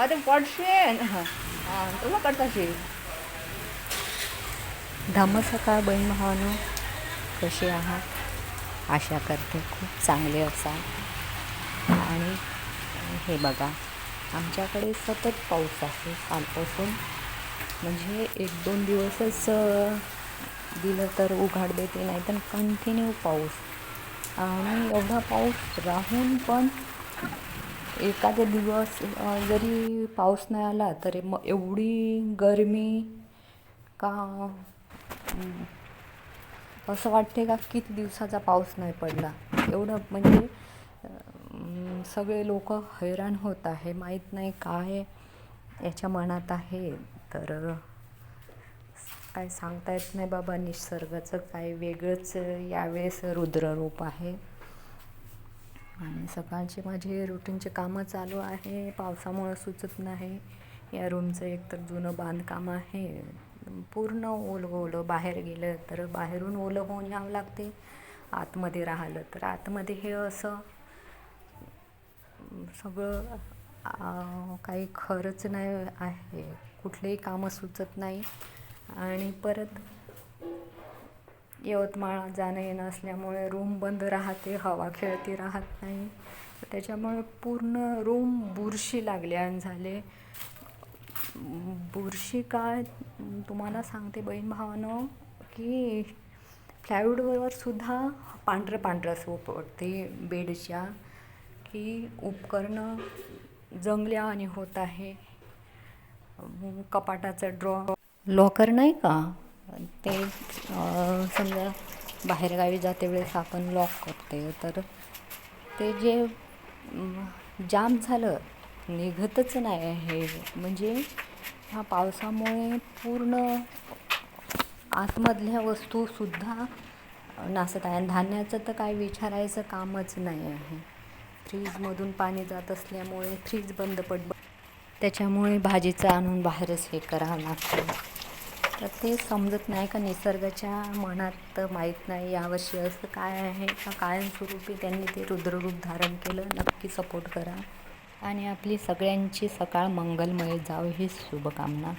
अरे पडशील हां तुला करताशी धम्म सकाळ बहीण भावानो कसे आहात आशा करते खूप चांगले असाल आणि हे बघा आमच्याकडे सतत पाऊस आहे कालपासून म्हणजे एक दोन दिवसच दिलं तर उघाड देते नाही तर कंटिन्यू पाऊस आणि एवढा पाऊस राहून पण एखादे दिवस जरी पाऊस नाही आला तरी मग एवढी गरमी का असं वाटते का किती दिवसाचा पाऊस नाही पडला? एवढं म्हणजे सगळे लोक हैराण होत आहे माहीत नाही काय याच्या मनात आहे. तर काय सांगता येत नाही बाबा निसर्गाचं काय वेगळंच यावेळेस रुद्ररूप आहे. आणि सकाळचे माझे रुटीनचे कामं चालू आहे. पावसामुळं सुचत नाही. या रूमचं एक तर जुनं बांधकाम आहे. पूर्ण ओलं ओलं बाहेर गेलं तर बाहेरून ओलं होऊन यावं लागते. आतमध्ये राहिलं तर आतमध्ये हे असं सगळं काही खरंच नाही आहे. कुठलेही कामं सुचत नाही. आणि परत यवतमाळ जाणं येणं असल्यामुळे रूम बंद राहते हवा खेळती राहत नाही. त्याच्यामुळे पूर्ण रूम बुरशी लागल्यान झाले. बुरशी काय? तुम्हाला सांगते बहीण भावानं की प्लायवूडवर सुद्धा पांढरं पांढरं सोप पडते बेडच्या की उपकरणं जंगल्या आणि होत आहे. कपाटाचं ड्रॉ लॉकर नाही का? ते समजा बाहेरगावी जाते वेळेस आपण लॉक करते. तर ते जे जाम झालं निघतच नाही आहे. म्हणजे ह्या पावसामुळे पूर्ण आतमधल्या वस्तूसुद्धा नासत आहे. आणि धान्याचं तर काय विचारायचं कामच नाही आहे. फ्रीजमधून पाणी जात असल्यामुळे फ्रीज बंद पडलं. त्याच्यामुळे भाजीचं आणून बाहेरच हे करावं लागतं. तर ते समजत नाही का निसर्गाच्या मनात तर माहीत नाही यावर्षी असं काय आहे का कायमस्वरूपी त्यांनी ते रुद्ररूप धारण केलं. नक्की सपोर्ट करा. आणि आपली सगळ्यांची सकाळ मंगलमय जावं ही शुभकामना.